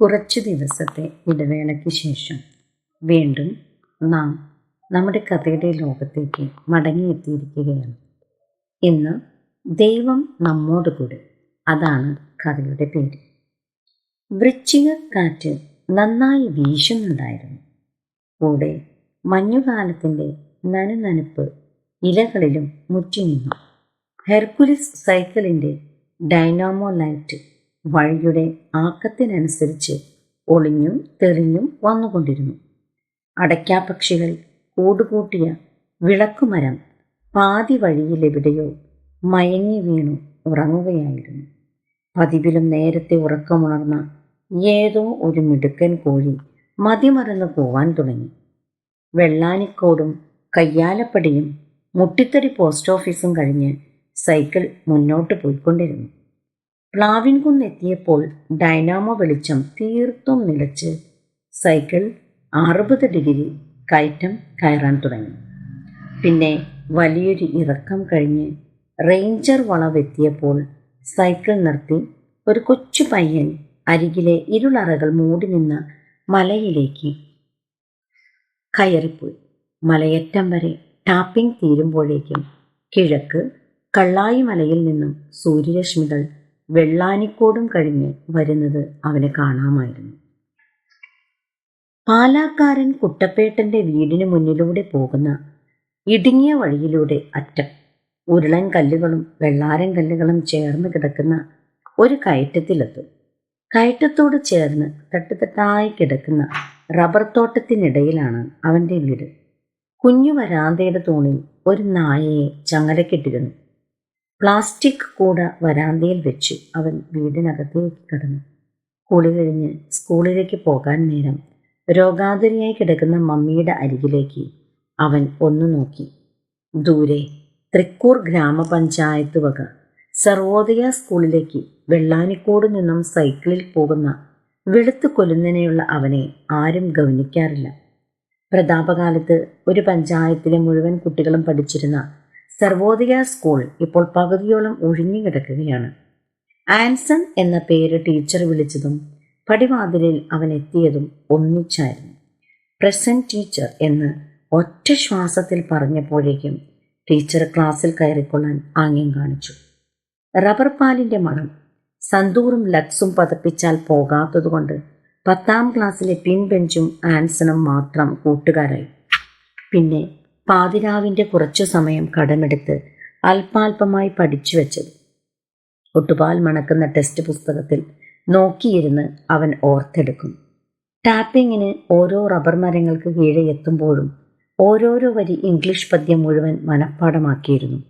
കുറച്ചു ദിവസത്തെ ഇടവേളയ്ക്ക് ശേഷം വീണ്ടും നാം നമ്മുടെ കഥയുടെ ലോകത്തേക്ക് മടങ്ങിയെത്തിയിരിക്കുകയാണ്. ഇന്ന് ദൈവം നമ്മോട് കൂടെ അതാണ് കഥയുടെ പേര്. വൃശ്ചിക കാറ്റ് നന്നായി വീശുന്നുണ്ടായിരുന്നു. കൂടെ മഞ്ഞുകാലത്തിന്റെ നനുനനുപ്പ് ഇലകളിലും മുറ്റിനിന്നു. ഹെർക്കുലിസ് സൈക്കിളിന്റെ ഡൈനാമോ ലൈറ്റ് വഴിയുടെ ആക്കത്തിനനുസരിച്ച് ഒളിഞ്ഞും തെളിഞ്ഞും വന്നുകൊണ്ടിരുന്നു. അടയ്ക്കാപ്പക്ഷികൾ കൂടുകൂട്ടിയ വിളക്കുമരം പാതി വഴിയിലെവിടെയോ മയങ്ങി വീണു ഉറങ്ങുകയായിരുന്നു. പതിവിലും നേരത്തെ ഉറക്കമുണർന്ന ഏതോ ഒരു മിടുക്കൻ കോഴി മതിമറന്ന് പോവാൻ തുടങ്ങി. വെള്ളാനിക്കോടും കയ്യാലപ്പടിയും മുട്ടിത്തടി പോസ്റ്റ് ഓഫീസും കഴിഞ്ഞ് സൈക്കിൾ മുന്നോട്ട് പോയിക്കൊണ്ടിരുന്നു. പ്ലാവിൻകുന്നെത്തിയപ്പോൾ ഡൈനാമോ വെളിച്ചം തീർത്തും നിലച്ച് സൈക്കിൾ അറുപത് ഡിഗ്രി കയറ്റം കയറാൻ തുടങ്ങി. പിന്നെ വലിയൊരു ഇറക്കം കഴിഞ്ഞ് റേഞ്ചർ വളവെത്തിയപ്പോൾ സൈക്കിൾ നിർത്തി ഒരു കൊച്ചു പയ്യൻ അരികിലെ ഇരുളറകൾ മൂടി നിന്ന മലയിലേക്ക് കയറിപ്പോയി. മലയറ്റം വരെ ടാപ്പിംഗ് തീരുമ്പോഴേക്കും കിഴക്ക് കള്ളായി മലയിൽ നിന്നും സൂര്യരശ്മികൾ വെള്ളാനിക്കോടും കഴിഞ്ഞ് വരുന്നത് അവനെ കാണാമായിരുന്നു. പാലാക്കാരൻ കുട്ടപ്പേട്ടന്റെ വീടിന് മുന്നിലൂടെ പോകുന്ന ഇടുങ്ങിയ വഴിയിലൂടെ അറ്റം ഉരുളൻ കല്ലുകളും വെള്ളാരൻ കല്ലുകളും ചേർന്ന് കിടക്കുന്ന ഒരു കയറ്റത്തിലെത്തും. കയറ്റത്തോട് ചേർന്ന് തട്ടുതട്ടായി കിടക്കുന്ന റബ്ബർ തോട്ടത്തിനിടയിലാണ് അവന്റെ വീട്. കുഞ്ഞു വരാന്തയുടെ തൂണിൽ ഒരു നായയെ ചങ്ങലക്കിട്ടിരുന്നു. പ്ലാസ്റ്റിക് കൂട വരാന്തയിൽ വെച്ച് അവൻ വീടിനകത്തേക്ക് കടന്നു. കുളി കഴിഞ്ഞ് സ്കൂളിലേക്ക് പോകാൻ നേരം രോഗാതുരിയായി കിടക്കുന്ന മമ്മിയുടെ അരികിലേക്ക് അവൻ ഒന്നു നോക്കി. ദൂരെ തൃക്കൂർ ഗ്രാമപഞ്ചായത്ത് വക സർവോദയ സ്കൂളിലേക്ക് വെള്ളാനിക്കോട് നിന്നും സൈക്കിളിൽ പോകുന്ന വെളുത്തു കൊല്ലുന്നതിനെയുള്ള അവനെ ആരും ഗൗനിക്കാറില്ല. പ്രതാപകാലത്ത് ഒരു പഞ്ചായത്തിലെ മുഴുവൻ കുട്ടികളും പഠിച്ചിരുന്ന സർവോദയ സ്കൂൾ ഇപ്പോൾ പകുതിയോളം ഒഴിഞ്ഞുകിടക്കുകയാണ് ആൻസൺ എന്ന പേര് ടീച്ചർ വിളിച്ചതും പടിവാതിലിൽ അവൻ എത്തിയതും ഒന്നിച്ചായിരുന്നു. പ്രസന്റ് ടീച്ചർ എന്ന് ഒറ്റ ശ്വാസത്തിൽ പറഞ്ഞപ്പോഴേക്കും ടീച്ചർ ക്ലാസ്സിൽ കയറിക്കൊള്ളാൻ ആംഗ്യം കാണിച്ചു. റബ്ബർ പാലിന്റെ മണം സന്തൂറും ലക്സും പതപ്പിച്ചാൽ പോകാത്തതുകൊണ്ട് പത്താം ക്ലാസ്സിലെ പിൻബെഞ്ചും ആൻസണും മാത്രം കൂട്ടുകാരായി. പിന്നെ പാതിരാവിന്റെ കുറച്ചു സമയം കടമെടുത്ത് അല്പാൽപമായി പഠിച്ചു വെച്ചത്. ഒട്ടുപാൽ മണക്കുന്ന ടെസ്റ്റ് പുസ്തകത്തിൽ നോക്കിയിരുന്ന് അവൻ ഓർത്തെടുക്കും ടാപ്പിങ്ങിന് ഓരോ റബ്ബർ മരങ്ങൾക്ക് കീഴെ എത്തുമ്പോഴും ഓരോരോ വരി ഇംഗ്ലീഷ് പദ്യം മുഴുവൻ മനഃപ്പാടമാക്കിയിരുന്നു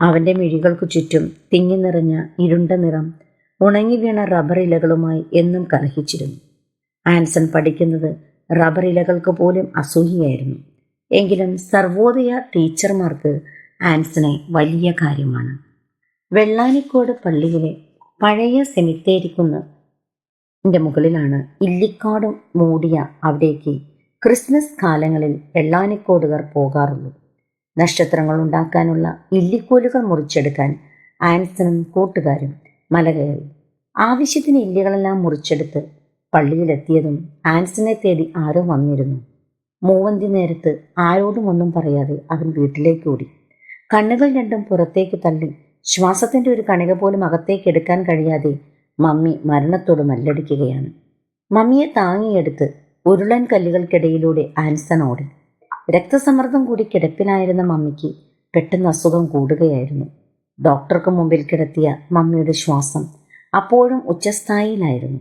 അവന്റെ മിഴികൾക്കു ചുറ്റും തിങ്ങി നിറഞ്ഞ ഇരുണ്ട നിറം ഉണങ്ങി വീണ റബ്ബർ ഇലകളുമായി എന്നും കലഹിച്ചിരുന്നു. ആൻസൺ പഠിക്കുന്നത് റബ്ബർ ഇലകൾക്ക് പോലും അസൂഹിയായിരുന്നു എങ്കിലും സർവോദയ ടീച്ചർമാർക്ക് ആൻസനെ വലിയ കാര്യമാണ്. വെള്ളാനിക്കോട് പള്ളിയിലെ പഴയ സെമിത്തേരിക്കുന്ന് ന്റെ മുകളിലാണ് ഇല്ലിക്കാടും മൂടിയ അവിടേക്ക് ക്രിസ്മസ് കാലങ്ങളിൽ വെള്ളാനിക്കോടുകാർ പോകാറുള്ളൂ. നക്ഷത്രങ്ങൾ ഉണ്ടാക്കാനുള്ള ഇല്ലിക്കോലുകൾ മുറിച്ചെടുക്കാൻ ആൻസണും കൂട്ടുകാരും മല കയറി ആവശ്യത്തിന് ഇല്ലികളെല്ലാം മുറിച്ചെടുത്ത് പള്ളിയിലെത്തിയതും ആൻസനെ തേടി ആരോ വന്നിരുന്നു. മൂവന്തി നേരത്ത് ആരോടും ഒന്നും പറയാതെ അവൻ വീട്ടിലേക്ക് ഓടി. കണ്ണുകൾ രണ്ടും പുറത്തേക്ക് തള്ളി. ശ്വാസത്തിന്റെ ഒരു കണിക പോലും അകത്തേക്ക് എടുക്കാൻ കഴിയാതെ മമ്മി മരണത്തോട് മല്ലടിക്കുകയാണ്. മമ്മിയെ താങ്ങിയെടുത്ത് ഉരുളൻ കല്ലുകൾക്കിടയിലൂടെ ആൻസൺ ഓടി. രക്തസമ്മർദ്ദം കൂടി കിടപ്പിലായിരുന്ന മമ്മിക്ക് പെട്ടെന്ന് അസുഖം കൂടുകയായിരുന്നു. ഡോക്ടർക്ക് മുമ്പിൽ കിടത്തിയ മമ്മിയുടെ ശ്വാസം അപ്പോഴും ഉച്ചസ്ഥായിയിലായിരുന്നു.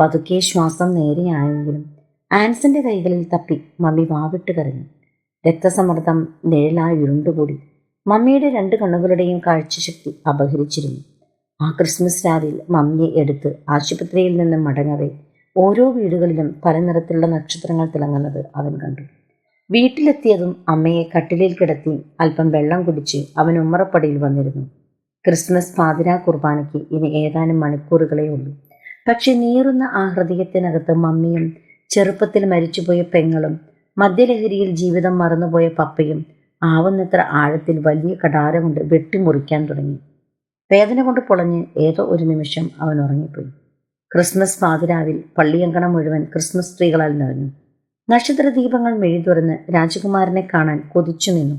പതുക്കെ ശ്വാസം നേരെയായെങ്കിലും ആൻസന്റെ കൈകളിൽ തപ്പി മമ്മി വാവിട്ട് കരഞ്ഞു. രക്തസമ്മർദ്ദം നിഴലായി ഉരുണ്ടുകൂടി. മമ്മിയുടെ രണ്ട് കണ്ണുകളുടെയും കാഴ്ചശക്തി അപഹരിച്ചിരുന്നു. ആ ക്രിസ്മസ് രാവിൽ മമ്മിയെ എടുത്ത് ആശുപത്രിയിൽ നിന്ന് മടങ്ങവേ ഓരോ വീടുകളിലും പല നിറത്തിലുള്ള നക്ഷത്രങ്ങൾ തിളങ്ങുന്നത് അവൻ കണ്ടു. വീട്ടിലെത്തിയതും അമ്മയെ കട്ടിലിൽ കിടത്തി അല്പം വെള്ളം കുടിച്ച് അവൻ ഉമ്മറപ്പടിയിൽ വന്നിരുന്നു. ക്രിസ്മസ് പാതിരാ കുർബാനയ്ക്ക് ഇനി ഏതാനും മണിക്കൂറുകളേ ഉള്ളൂ. പക്ഷെ നീറുന്ന ആ ഹൃദയത്തിനകത്ത് മമ്മിയും ചെറുപ്പത്തിൽ മരിച്ചുപോയ പെങ്ങളും മദ്യലഹരിയിൽ ജീവിതം മറന്നുപോയ പപ്പയും ആവുന്നത്ര ആഴത്തിൽ വലിയ കടാരം കൊണ്ട് വെട്ടിമുറിക്കാൻ തുടങ്ങി. വേദന കൊണ്ട് പൊളഞ്ഞ് ഏതോ ഒരു നിമിഷം അവൻ ഉറങ്ങിപ്പോയി. ക്രിസ്മസ് പാതിരാവിൽ പള്ളിയങ്കണം മുഴുവൻ ക്രിസ്മസ് സ്ത്രീകളാൽ നിറഞ്ഞു. നക്ഷത്ര ദീപങ്ങൾ മെഴി തുറന്ന് രാജകുമാരനെ കാണാൻ കൊതിച്ചു നിന്നു.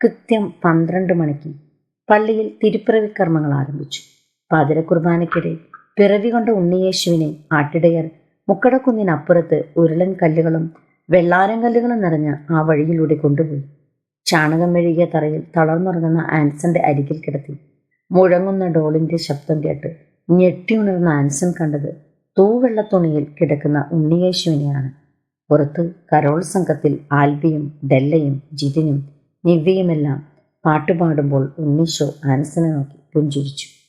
കൃത്യം പന്ത്രണ്ട് മണിക്ക് പള്ളിയിൽ തിരുപ്പിറവി കർമ്മങ്ങൾ ആരംഭിച്ചു. പാതിര കുർബാനയ്ക്കിടെ പിറവി കൊണ്ട ഉണ്ണിയേശുവിനെ ആട്ടിടയർ മുക്കടക്കുന്നിനപ്പുറത്ത് ഉരുളൻ കല്ലുകളും വെള്ളാരം കല്ലുകളും നിറഞ്ഞ ആ വഴിയിലൂടെ കൊണ്ടുപോയി. ചാണകം മെഴുകിയ തറയിൽ തളർന്നുറങ്ങുന്ന ആൻസന്റെ അരികിൽ കിടത്തി. മുഴങ്ങുന്ന ഡോളിന്റെ ശബ്ദം കേട്ട് ഞെട്ടിയുണർന്ന ആൻസൺ കണ്ടത് തൂവെള്ള തുണിയിൽ കിടക്കുന്ന ഉണ്ണിയേശുവിനെയാണ്. പുറത്ത് കരോൾ സംഘത്തിൽ ആൽബിയും ഡെല്ലയും ജിതിനും നിവ്യയുമെല്ലാം പാട്ടുപാടുമ്പോൾ ഉണ്ണീശോ ആൻസനെ നോക്കി പുഞ്ചിരിച്ചു.